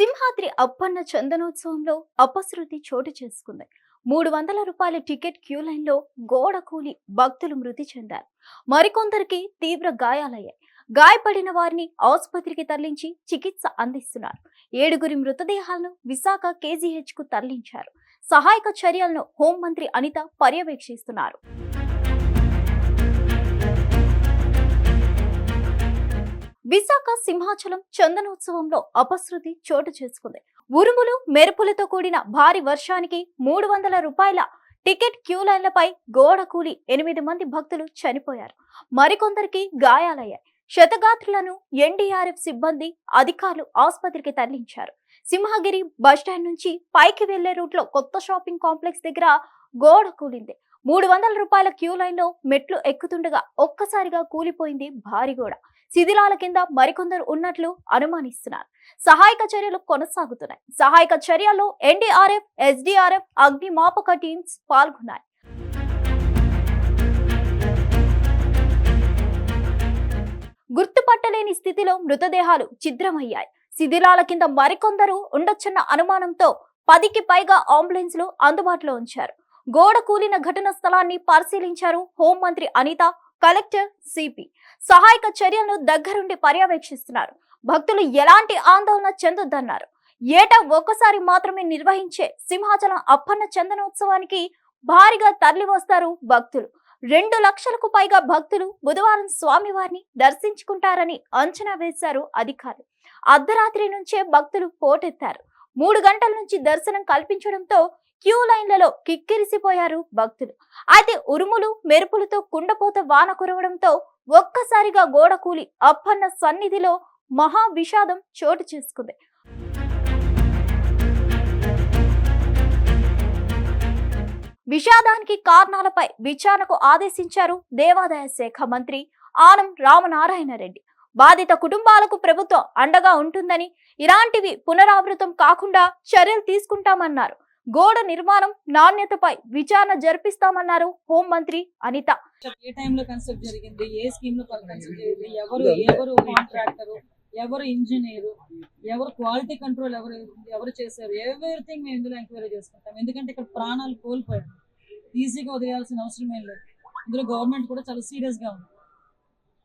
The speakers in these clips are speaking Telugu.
సింహాద్రి అప్పన్న చందనోత్సవంలో అపశృతి చోటు చేసుకుంది. మూడు వందల రూపాయల టికెట్ క్యూ లైన్లో గోడ కూలి భక్తులు మృతి చెందారు. మరికొందరికి తీవ్ర గాయాలయ్యాయి. గాయపడిన వారిని ఆసుపత్రికి తరలించి చికిత్స అందిస్తున్నారు. ఏడుగురి మృతదేహాలను విశాఖ కేజీహెచ్కు తరలించారు. సహాయక చర్యలను హోంమంత్రి అనిత పర్యవేక్షిస్తున్నారు. విశాఖ సింహాచలం చందనోత్సవంలో అపశృతి చోటు చేసుకుంది. ఉరుములు మెరుపులతో కూడిన భారీ వర్షానికి మూడు వందల రూపాయల టికెట్ క్యూ లైన్లపై గోడ కూలి ఎనిమిది మంది భక్తులు చనిపోయారు. మరికొందరికి గాయాలయ్యాయి. శతగాత్రులను ఎన్డీఆర్ఎఫ్ సిబ్బంది అధికారులు ఆసుపత్రికి తరలించారు. సింహగిరి బస్టాండ్ నుంచి పైకి వెళ్ళే రూట్లో కొత్త షాపింగ్ కాంప్లెక్స్ దగ్గర గోడ కూలింది. మూడు వందల రూపాయల క్యూ లైన్లో మెట్లు ఎక్కుతుండగా ఒక్కసారిగా కూలిపోయింది భారీ గోడ. శిథిలాల కింద మరికొందరు ఉన్నట్లు అనుమానిస్తున్నారు. సహాయక చర్యలు కొనసాగుతున్నాయి. సహాయక చర్యల్లో ఎన్డీఆర్ఎఫ్ ఎస్డీఆర్ఎఫ్ అగ్నిమాపక టీమ్స్ పాల్గొన్నాయి. గుర్తుపట్టలేని స్థితిలో మృతదేహాలు ఛిద్రమయ్యాయి. శిథిలాల కింద మరికొందరు ఉండొచ్చన్న అనుమానంతో పదికి పైగా అంబులెన్స్లు అందుబాటులో ఉంచారు. గోడ కూలిన ఘటన స్థలాన్ని పరిశీలించారు హోంమంత్రి అనిత కలెక్టర్ సిపి. సహాయక చర్యలను దగ్గరుండి పర్యవేక్షిస్తున్నారు. భక్తులు ఎలాంటి ఆందోళన చెందొద్దన్నారు. ఏటా ఒక్కసారి మాత్రమే నిర్వహించే సింహాచలం అప్పన్న చందనోత్సవానికి భారీగా తరలివస్తారు భక్తులు. రెండు లక్షలకు పైగా భక్తులు బుధవారం స్వామివారిని దర్శించుకుంటారని అంచనా వేశారు అధికారులు. అర్ధరాత్రి నుంచే భక్తులు పోటెత్తారు. మూడు గంటల నుంచి దర్శనం కల్పించడంతో క్యూ లైన్లలో కిక్కిరిసిపోయారు భక్తులు. అయితే ఉరుములు మెరుపులతో కుండపోత వాన కురవడంతో ఒక్కసారిగా గోడ కూలి అప్పన్న సన్నిధిలో మహా విషాదం చోటు చేసుకుంది. విషాదానికి కారణాలపై విచారణకు ఆదేశించారు దేవాదాయ శాఖ మంత్రి ఆనం రామనారాయణ రెడ్డి. బాధిత కుటుంబాలకు ప్రభుత్వం అండగా ఉంటుందని ఇలాంటివి పునరావృతం కాకుండా చర్యలు తీసుకుంటామన్నారు. గోడ నిర్మాణం నాణ్యతపై విచారణ జరిపిస్తామన్నారు హోంమంత్రి అనిత. ఏ టైంలో కన్స్ట్రక్ట్ జరిగింది? ఏ స్కీమ్లో కన్స్ట్రక్ట్ జరిగింది? ఎవరు ఎవరు కాంట్రాక్టర్ ఎవరు ఇంజనీర్ ఎవరు క్వాలిటీ కంట్రోల్ ఎవరు ఎవరు చేశారు? ఎవ్రీథింగ్ మేము ఇందులో ఎంక్వైరీ చేసుకుంటాం. ఎందుకంటే ఇక్కడ ప్రాణాలు కోల్పోయారు ఈజీగా వదిలేయాల్సిన అవసరం ఏం లేదు. ఇందులో గవర్నమెంట్ కూడా చాలా సీరియస్గా ఉంది.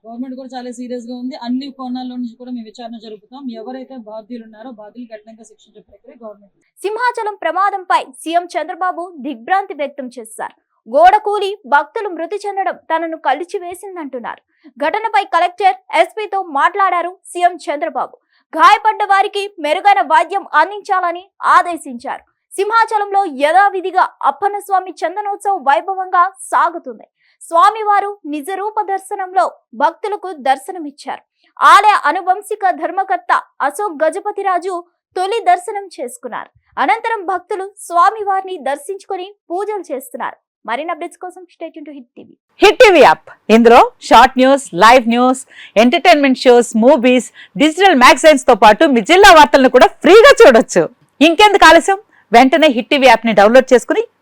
గవర్నమెంట్ కూడా చాలా సీరియస్గా ఉంది. అన్ని కోణాల్లో నుంచి కూడా మేము విచారణ జరుపుతాం. ఎవరైతే బాధ్యులు ఉన్నారో బాధ్యులు కఠినంగా శిక్షించే ప్రక్రియ గవర్నమెంట్ సింహాచలం ప్రమాదంపై సీఎం చంద్రబాబు దిగ్భ్రాంతి వ్యక్తం చేశారు. గోడ కూలి భక్తులు మృతి చెందడం తనను కలిచివేసిందంటున్నారు. ఘటనపై కలెక్టర్ ఎస్పీతో మాట్లాడారు సీఎం చంద్రబాబు. గాయపడ్డ వారికి మెరుగైన వాద్యం అందించాలని ఆదేశించారు. సింహాచలంలో యథావిధిగా అప్పన్న స్వామి చందనోత్సవం వైభవంగా సాగుతుంది. స్వామివారు నిజ రూప దర్శనంలో భక్తులకు దర్శనమిచ్చారు. ఆలయ అనువంశిక ధర్మకర్త అశోక్ గజపతిరాజు తొలి దర్శనం చేసుకున్నారు. అనంతరం భక్తులు స్వామివారిని దర్శించుకొని పూజలు చేస్తున్నారు. మరిన్ని అప్డేట్స్ కోసం state to hit TV. Hit TV app. ఇందులో short news live news entertainment shows movies digital మ్యాగజైన్స్తో పాటు మీ జిల్లా వార్తలను కూడా ఫ్రీగా చూడొచ్చు. ఇంకెందుకు ఆలస్యం? వెంటనే హిట్ టీవీ యాప్ని డౌన్లోడ్ చేసుకుని